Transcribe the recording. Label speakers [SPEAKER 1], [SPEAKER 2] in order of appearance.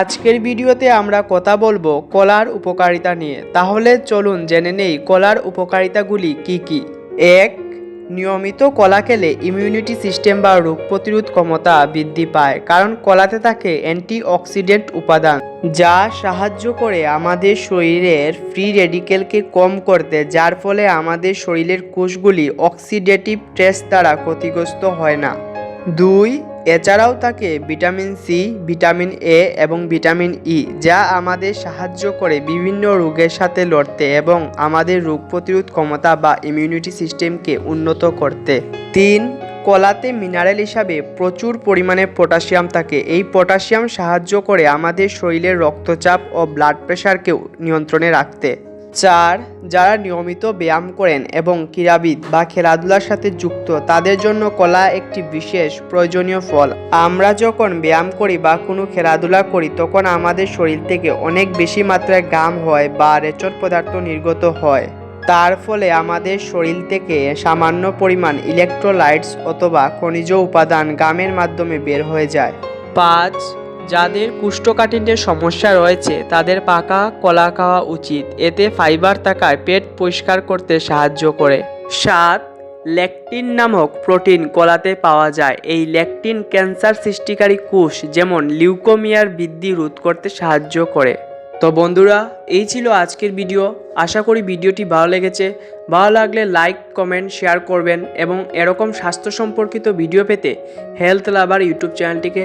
[SPEAKER 1] আজকের ভিডিওতে আমরা কথা বলব কলার উপকারিতা নিয়ে। তাহলে চলুন জেনে নেই কলার উপকারিতাগুলি কি কি। এক, নিয়মিত কলা খেলে ইমিউনিটি সিস্টেম বা রোগ প্রতিরোধ ক্ষমতা বৃদ্ধি পায়, কারণ কলাতে থাকে অ্যান্টিঅক্সিডেন্ট উপাদান, যা সাহায্য করে আমাদের শরীরের ফ্রি রেডিকেলকে কম করতে, যার ফলে আমাদের শরীরের কোষগুলি অক্সিডেটিভ স্ট্রেস দ্বারা ক্ষতিগ্রস্ত হয় না। দুই এছাড়াও থাকে ভিটামিন সি, ভিটামিন এ এবং ভিটামিন ই, যা আমাদের সাহায্য করে বিভিন্ন রোগের সাথে লড়তে এবং আমাদের রোগ প্রতিরোধ ক্ষমতা বা ইমিউনিটি সিস্টেমকে উন্নত করতে। তিন, কলাতে মিনারেল হিসাবে প্রচুর পরিমাণে পটাশিয়াম থাকে। এই পটাশিয়াম সাহায্য করে আমাদের শরীরের রক্তচাপ ও ব্লাড প্রেশারকেও নিয়ন্ত্রণে রাখতে। চার যারা নিয়মিত ব্যায়াম করেন এবং ক্রীড়াবিদ বা খেলাধুলার সাথে যুক্ত, তাদের জন্য কলা একটি বিশেষ প্রয়োজনীয় ফল। আমরা যখন ব্যায়াম করি বা কোনো খেলাধুলা করি, তখন আমাদের শরীর থেকে অনেক বেশি মাত্রায় ঘাম হয় বা রেচন পদার্থ নির্গত হয়। তার ফলে আমাদের শরীর থেকে সামান্য পরিমাণ ইলেকট্রোলাইটস অথবা খনিজ উপাদান গামের মাধ্যমে বের হয়ে যায়। পাঁচ যাদের কুষ্ঠকাঠিন্যের সমস্যা রয়েছে, তাদের পাকা কলা খাওয়া উচিত। এতে ফাইবার থাকায় পেট পরিষ্কার করতে সাহায্য করে। সাত, ল্যাকটিন নামক প্রোটিন কলাতে পাওয়া যায়। এই ল্যাকটিন ক্যান্সার সৃষ্টিকারী কোষ যেমন লিউকোমিয়ার বৃদ্ধি রোধ করতে সাহায্য করে। তো বন্ধুরা, এই ছিল আজকের ভিডিও। আশা করি ভিডিওটি ভালো লেগেছে। ভালো লাগলে লাইক, কমেন্ট, শেয়ার করবেন এবং এরকম স্বাস্থ্য সম্পর্কিত ভিডিও পেতে হেলথ লাভার ইউটিউব চ্যানেলটিকে